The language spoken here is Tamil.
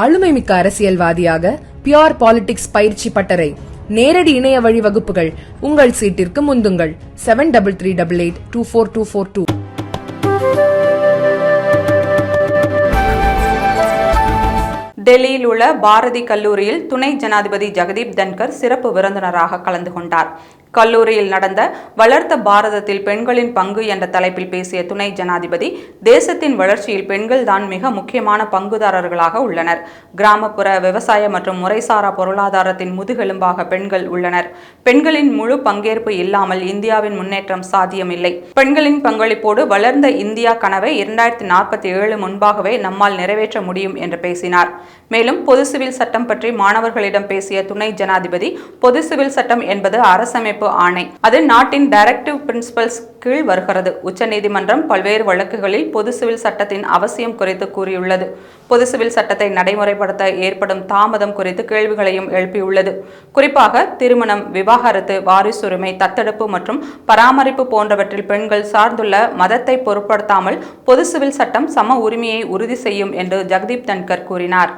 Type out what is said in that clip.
ஆளுமைமிக்க அரசியல்வாதியாக பியோர் பாலிடிக்ஸ் பயிற்சி பட்டறை நேரடி இணைய வழி வகுப்புகள் உங்கள் சீட்டிற்கு முந்துங்கள். Seven double three double eight two four two four two டெல்லியில் உள்ள பாரதி கல்லூரியில் துணை ஜனாதிபதி ஜெகதீப் தன்கர் சிறப்பு விருந்தினராக கலந்து கொண்டார். கல்லூரியில் நடந்த வளர்த்த பாரதத்தில் பெண்களின் பங்கு என்ற தலைப்பில் பேசிய துணை ஜனாதிபதி தேசத்தின் வளர்ச்சியில் பெண்கள் தான் மிக முக்கியமான பங்குதாரர்களாக உள்ளனர். கிராமப்புற விவசாய மற்றும் முறைசாரா பொருளாதாரத்தின் முதுகெலும்பாக பெண்கள் உள்ளனர். பெண்களின் முழு பங்கேற்பு இல்லாமல் இந்தியாவின் முன்னேற்றம் சாத்தியமில்லை. பெண்களின் பங்களிப்போடு வளர்ந்த இந்தியா கனவை இரண்டாயிரத்தி நாற்பத்தி ஏழு முன்பாகவே நம்மால் நிறைவேற்ற முடியும் என்று பேசினார். மேலும் பொது சிவில் சட்டம் பற்றி மாணவர்களிடம் பேசிய துணை ஜனாதிபதி பொது சிவில் சட்டம் என்பது அரசமைப்பு ஆணை. அது நாட்டின் டைரக்டிவ் பிரின்சிபல்ஸ் கீழ் வருகிறது. உச்சநீதிமன்றம் பல்வேறு வழக்குகளில் பொது சிவில் சட்டத்தின் அவசியம் குறித்து கூறியுள்ளது. பொது சிவில் சட்டத்தை நடைமுறைப்படுத்த ஏற்படும் தாமதம் குறித்து கேள்விகளையும் எழுப்பியுள்ளது. குறிப்பாக திருமணம் விவாகரத்து வாரிசுரிமை தத்தெடுப்பு மற்றும் பராமரிப்பு போன்றவற்றில் பெண்கள் சார்ந்துள்ள மதத்தை பொருட்படுத்தாமல் பொது சிவில் சட்டம் சம உரிமையை உறுதி செய்யும் என்று ஜெகதீப் தன்கர் கூறினார்.